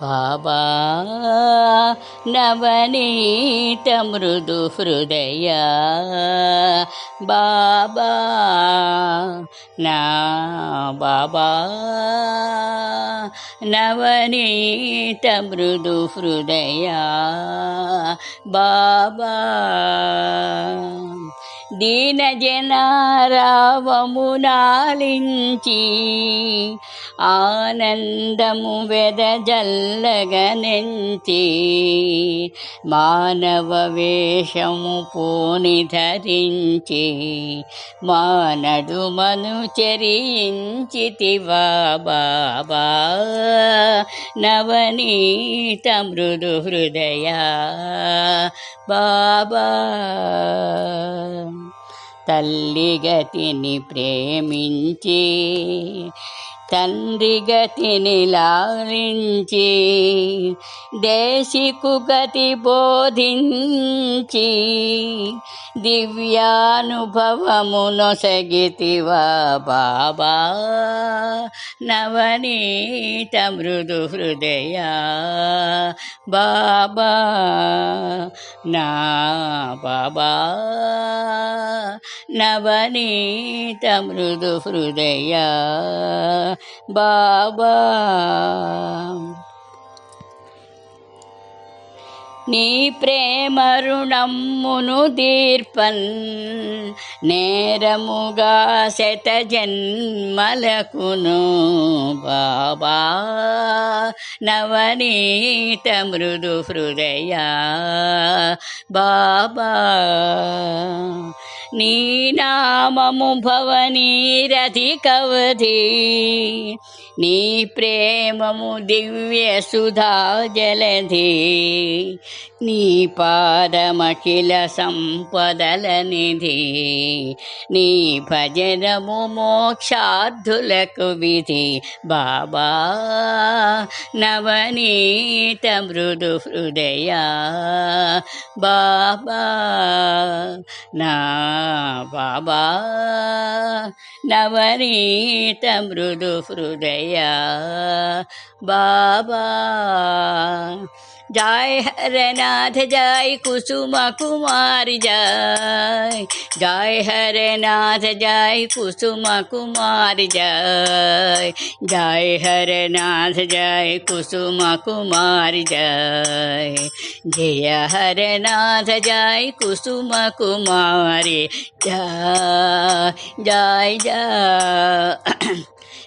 బాబా నవనీత మృదు హృదయ బాబా నా బాబా నవనీత మృదు హృదయ బాబా దీన జనారావమునాలించి ఆనందము వెదజల్లగనెంచి మానవ వేషము పూని ధరించి మానడుమను చెరించితివా బాబా నవనీత మృదు హృదయ బాబా తల్లి గతిని ప్రేమించి తండ్రి గతిని లాలించి దేశికు గతి బోధించి దివ్యానుభవము నొసగితివా బాబా. నవనీత మృదు హృదయ బాబా నా బాబా. ನವನೀತ ಮೃದು ಹೃದಯ ಬಾಬಾ నీ ప్రేమ రుణమ్మును నేరముగా శత జన్మలకును. బాబా నవనీత మృదు హృదయ. బాబా నీ నామము భవనీరధి కవధీ నీ ప్రేమము దివ్య సుధా జలధి నీ పాదమఖిల సంపదల నిధి నీ భజనము మోక్షార్థులకు విధి. బాబా నవనీత మృదు హృదయ బాబా నా బాబా నవనీత మృదు హృదయ. బాబా जय हरनाथ, जय कुसुम कुमार जय। जय हरनाथ, जय कुसुम कुमार जय। जय हरनाथ, जय कुसुम कुमार जय। जय हरनाथ, जय कुसुम कुमारी जय। जय जय।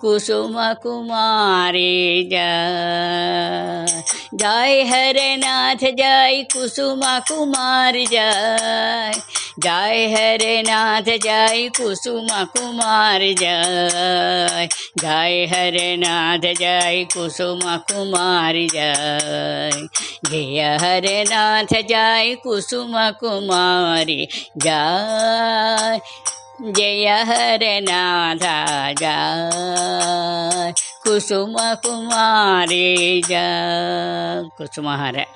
कुसुम कुमारी जय। जय हरे नाथ जय कुसुम कुमार जय। जय हरे नाथ जय कुसुम कुमार जय। जय हरे नाथ जय कुसुम कुमार जय। जय हरे नाथ जय कुसुम कुमारी जय। जय हर नाथ जा कुसुम कुमारी जा कुसुम हरे।